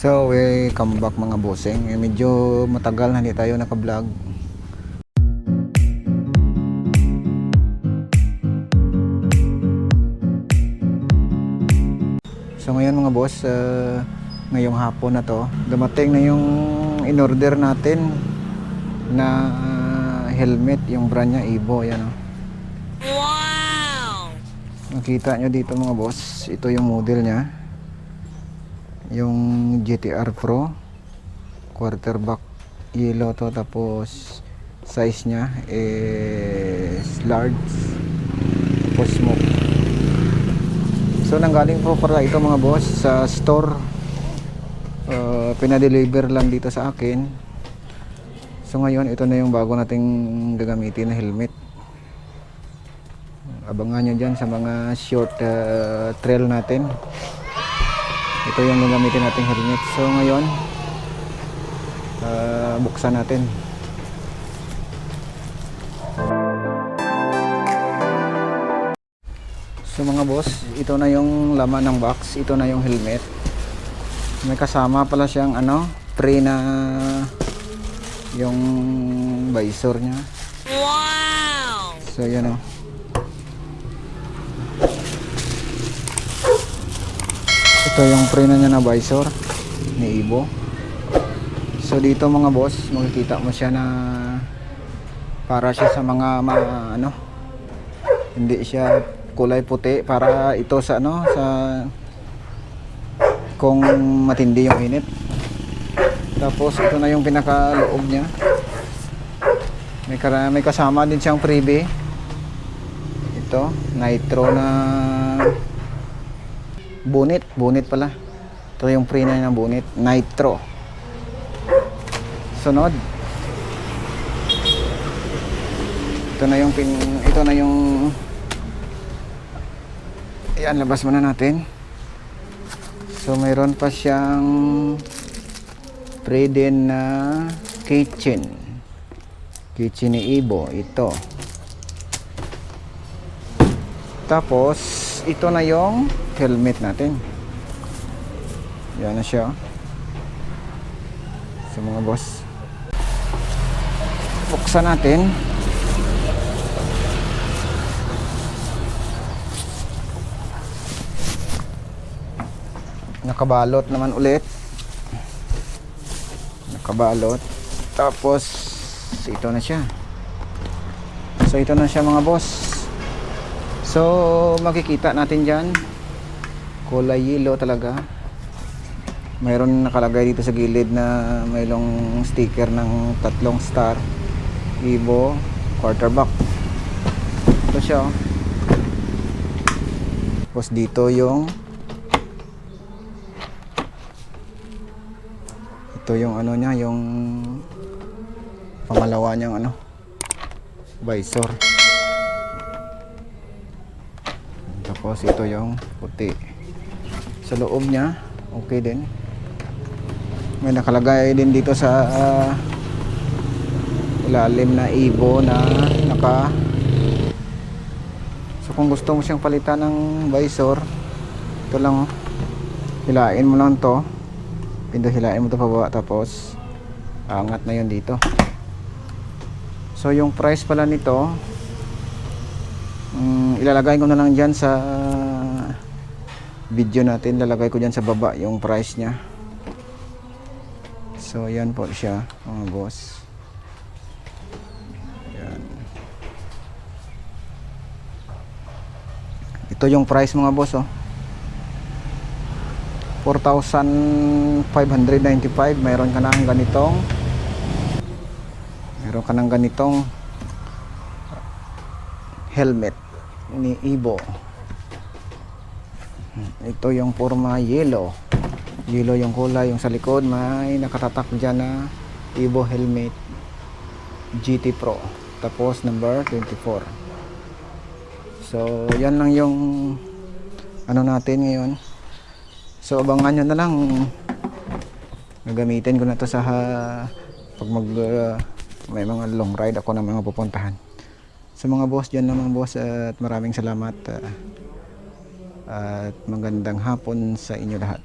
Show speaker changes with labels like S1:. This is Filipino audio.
S1: So, welcome back mga bossing. Eh, medyo matagal na hindi tayo naka-vlog. So ngayon mga boss, uh, ngayong hapon na to, dumating na yung in-order natin na uh, helmet, yung brand niya Evo, yan oh. Nakita nyo dito mga boss, ito yung model niya. Yung GTR Pro quarterback yellow to tapos size niya is large tapos smoke. So nanggaling po pala ito mga boss sa store. Uh, pinadeliver lang dito sa akin. So ngayon ito na yung bago nating gagamitin na helmet abangan nyo dyan sa mga short uh, trail natin ito yung gagamitin nating helmet. So ngayon uh, buksan natin. So mga boss ito na yung laman ng box. Ito na yung helmet. May kasama pala siyang ano pre na yung visor nya so yan o ito yung preno niya na visor ni Ibo. So dito mga boss makikita mo siya na para siya sa mga ma- ano hindi siya kulay puti para ito sa ano sa kung matindi yung init. Tapos ito na yung pinakaloob niya. May, may kasama din siyang freebie. Ito nitro na bonnet bonnet pala. Ito yung pre na ng bonnet nitro. Sunod. Ito na yung pin ito na yung ayan labas muna natin. So mayroon pa siyang pre din na kitchen. Kitchen ni Ibo. Ito. Tapos ito na yung helmet natin. Yan na siya sa mga boss. Buksan natin. Nakabalot naman ulit. Nakabalot. Tapos ito na siya. So ito na siya mga boss. So makikita natin dyan kulay yellow talaga. Mayroon nakalagay dito sa gilid na mayroong sticker ng tatlong star. Evo quarterback. Ito siya oh. tapos dito yung ito yung ano niya yung pangalawa niyang ano visor. Tapos ito yung puti sa loob niya. Okay din. May nakalagay din dito sa ah, ilalim na Evo na naka. So kung gusto mo siyang palitan ng visor ito lang. Hilain mo lang to. Pindo mo to pababa tapos angat na yun dito. So yung price pala nito mm, ilalagay ko na lang dyan sa video natin lalagay ko dyan sa baba yung price nya so yan po siya mga boss. Yan. Ito yung price mga boss oh. 4,595 mayroon ka ng ganitong. Mayroon ka ng ganitong helmet ni Ibo ito yung forma yellow. Yellow yung kulay yung sa likod. May nakatatak dyan na Evo helmet GT Pro. Tapos number 24 so yan lang yung ano natin ngayon. So abangan nyo na lang. Gagamitin ko na to sa ha- pag mag uh, may mga long ride ako na mga pupuntahan. Sa mga boss dyan mga boss at maraming salamat uh, at magandang hapon sa inyo lahat